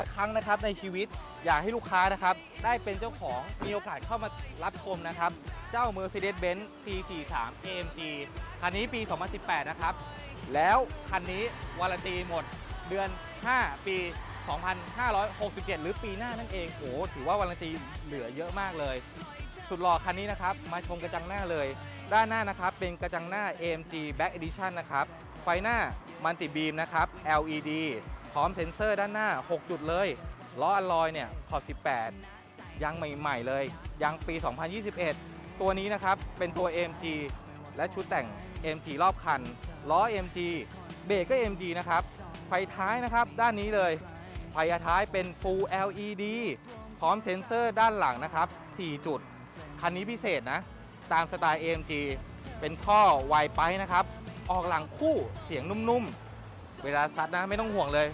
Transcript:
สักครั้งนะครับในชีวิต อยากให้ลูกค้านะครับ ได้เป็นเจ้าของมีโอกาสเข้ามารับชมนะครับ เจ้า Mercedes-Benz C43 AMG คันนี้ปี 2018 นะครับ แล้วคันนี้วารันตีหมดเดือน 5 ปี 2567 หรือปีหน้านั่นเองโอ้โหถือว่าวารันตีเหลือเยอะมากเลย สุดหล่อคันนี้นะครับ มาชมกระจังหน้าเลย ด้านหน้านะครับ เป็นกระจังหน้า AMG Black Edition นะครับ ไฟหน้ามันติบีมนะครับ LED พร้อมเซ็นเซอร์ด้านหน้า 6 จุดเลยล้ออลลอยเนี่ยขอบ 18ยังใหม่ ๆ เลยยังปี 2021 ตัวนี้นะครับ เป็นตัว AMG และชุดแต่ง AMG รอบคัน ล้อ AMG เบรกก็ AMG นะครับ ไฟท้ายนะครับ ด้านนี้เลย ไฟท้ายเป็น Full LED พร้อมเซ็นเซอร์ด้านหลังนะครับ 4 จุด คันนี้พิเศษนะ ตามสไตล์ AMG เป็นท่อไวไปนะครับ ออกหลังคู่เสียงนุ่มๆ เวลาซัดนะไม่ต้องห่วงเลย